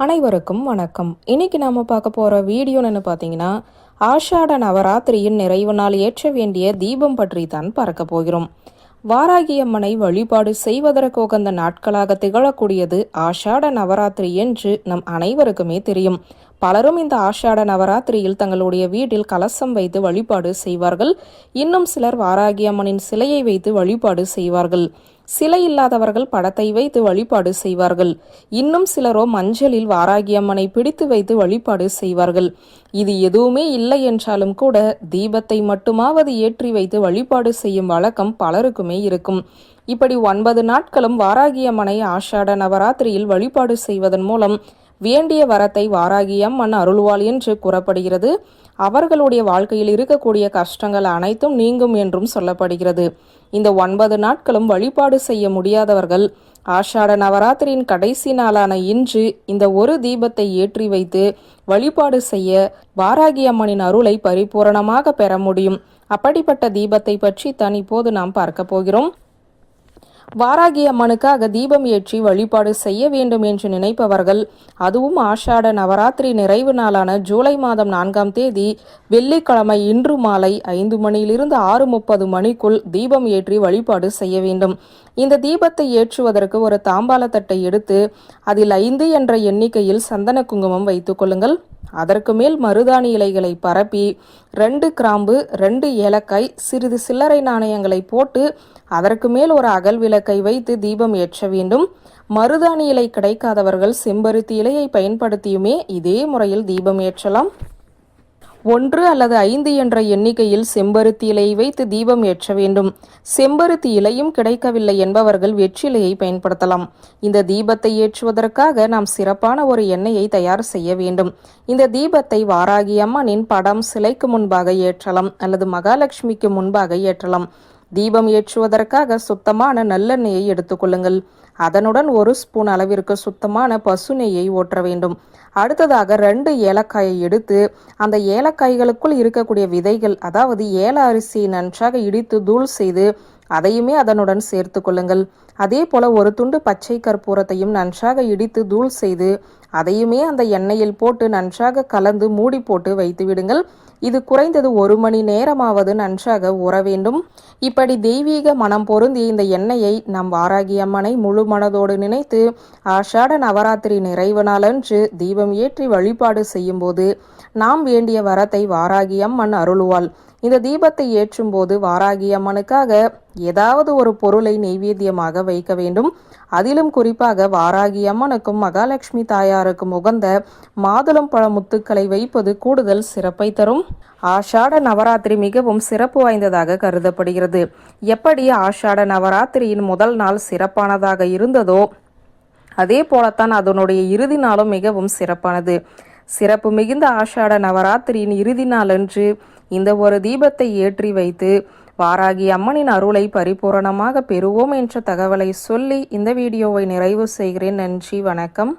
அனைவருக்கும் வணக்கம். இன்னைக்கு நாம பார்க்க போற வீடியோன்னு பார்த்தீங்கன்னா ஆஷாட நவராத்திரியின் நிறைவு நாள் ஏற்ற வேண்டிய தீபம் பற்றி தான் பார்க்க போகிறோம். வாராகி அம்மனை வழிபாடு செய்வதற்கு உகந்த நாட்களாக திகழக்கூடியது ஆஷாட நவராத்திரி என்று நம் அனைவருக்குமே தெரியும். பலரும் இந்த ஆஷாட நவராத்திரியில் தங்களுடைய வீட்டில் கலசம் வைத்து வழிபாடு செய்வார்கள். இன்னும் சிலர் வாராகி அம்மனின் சிலையை வைத்து வழிபாடு செய்வார்கள். சிலை இல்லாதவர்கள் படத்தை வைத்து வழிபாடு செய்வார்கள். இன்னும் சிலரோ மஞ்சளில் வாராகி அம்மனை பிடித்து வைத்து வழிபாடு செய்வார்கள். இது எதுவுமே இல்லை என்றாலும் கூட தீபத்தை மட்டுமாவது ஏற்றி வைத்து வழிபாடு செய்யும் வழக்கம் பலருக்குமே இருக்கும். இப்படி ஒன்பது நாட்களும் வாராகியம்மனை ஆஷாட நவராத்திரியில் வழிபாடு செய்வதன் மூலம் வேண்டிய வரத்தை வாராகி அம்மன் அருள்வாள் என்று கூறப்படுகிறது. அவர்களுடைய வாழ்க்கையில் இருக்கக்கூடிய கஷ்டங்கள் அனைத்தும் நீங்கும் என்றும் சொல்லப்படுகிறது. இந்த ஒன்பது நாட்களும் வழிபாடு செய்ய முடியாதவர்கள் ஆஷாட நவராத்திரியின் கடைசி நாளான இன்று இந்த ஒரு தீபத்தை ஏற்றி வைத்து வழிபாடு செய்ய வாராகி அம்மனின் அருளை பரிபூரணமாக பெற முடியும். அப்படிப்பட்ட தீபத்தை பற்றி தான் இப்போது நாம் பார்க்க போகிறோம். வாராகி அம்மனுக்காக தீபம் ஏற்றி வழிபாடு செய்ய வேண்டும் என்று நினைப்பவர்கள் அதுவும் ஆஷாட நவராத்திரி நிறைவு நாளான ஜூலை மாதம் நான்காம் தேதி வெள்ளிக்கிழமை இன்று மாலை ஐந்து மணியிலிருந்து ஆறு முப்பது மணிக்குள் தீபம் ஏற்றி வழிபாடு செய்ய வேண்டும். இந்த தீபத்தை ஏற்றுவதற்கு ஒரு தாம்பாளத்தட்டை எடுத்து அதில் ஐந்து என்ற எண்ணிக்கையில் சந்தன குங்குமம் வைத்துக் கொள்ளுங்கள். அதற்கு மேல் மருதாணி இலைகளை பரப்பி ரெண்டு கிராம்பு ரெண்டு ஏலக்காய் சிறிது சில்லறை நாணயங்களை போட்டு அதற்கு மேல் ஒரு அகல் விளக்கை வைத்து தீபம் ஏற்ற வேண்டும். மருதாணி இலை கிடைக்காதவர்கள் செம்பருத்தி இலையை பயன்படுத்தியுமே இதே முறையில் தீபம் ஏற்றலாம். ஒன்று அல்லது ஐந்து என்ற எண்ணிக்கையில் செம்பருத்தி இலை வைத்து தீபம் ஏற்ற வேண்டும். செம்பருத்தி இலையும் கிடைக்கவில்லை என்பவர்கள் வெற்றிலையை பயன்படுத்தலாம். இந்த தீபத்தை ஏற்றுவதற்காக நாம் சிறப்பான ஒரு எண்ணெயை தயார் செய்ய வேண்டும். இந்த தீபத்தை வாராகி அம்மனின் படம் சிலைக்கு முன்பாக ஏற்றலாம் அல்லது மகாலட்சுமிக்கு முன்பாக ஏற்றலாம். தீபம் ஏற்றுவதற்காக சுத்தமான நல்லெண்ணெயை எடுத்துக்கொள்ளுங்கள் அதனுடன் ஒரு ஸ்பூன் அளவிற்கு சுத்தமான பசு நெய்யை ஓற்ற வேண்டும். அடுத்ததாக ரெண்டு ஏலக்காயை எடுத்து அந்த ஏலக்காய்களுக்குள் இருக்கக்கூடிய விதைகள் அதாவது ஏல அரிசியை நன்றாக இடித்து தூள் செய்து அதையுமே அதனுடன் சேர்த்து கொள்ளுங்கள். அதே போல ஒரு துண்டு பச்சை கற்பூரத்தையும் நன்றாக இடித்து தூள் செய்து அதையுமே அந்த எண்ணெயில் போட்டு நன்றாக கலந்து மூடி போட்டு வைத்து விடுங்கள். இது குறைந்தது ஒரு மணி நேரமாவது நன்றாக உற வேண்டும். இப்படி தெய்வீக மனம் பொருந்தி இந்த எண்ணெயை நம் வாராகி அம்மனை முழு மனதோடு நினைத்து ஆஷாட நவராத்திரி நிறைவு நாளன்று தீபம் ஏற்றி வழிபாடு செய்யும்போது நாம் வேண்டிய வரத்தை வாராகி அம்மன் அருளுவாள். இந்த தீபத்தை ஏற்றும் போது வாராகி அம்மனுக்காக ஏதாவது ஒரு பொருளை நெய்வேத்தியமாக வைக்க வேண்டும். அதிலும் குறிப்பாக வாராகி அம்மனுக்கும் மகாலட்சுமி தாயாருக்கும் உகந்த மாதுளம் பழ முத்துக்களை வைப்பது கூடுதல் சிறப்பை தரும். ஆஷாட நவராத்திரி மிகவும் சிறப்பு வாய்ந்ததாக கருதப்படுகிறது. எப்படி ஆஷாட நவராத்திரியின் முதல் நாள் சிறப்பானதாக இருந்ததோ அதே போலத்தான் அதனுடைய இறுதி நாளும் மிகவும் சிறப்பானது. சிறப்பு மிகுந்த ஆஷாட நவராத்திரியின் இறுதி நாளன்று இந்த ஒரு தீபத்தை ஏற்றி வைத்து வாராகி அம்மனின் அருளை பரிபூரணமாக பெறுவோம் என்ற தகவலை சொல்லி இந்த வீடியோவை நிறைவு செய்கிறேன். நன்றி வணக்கம்.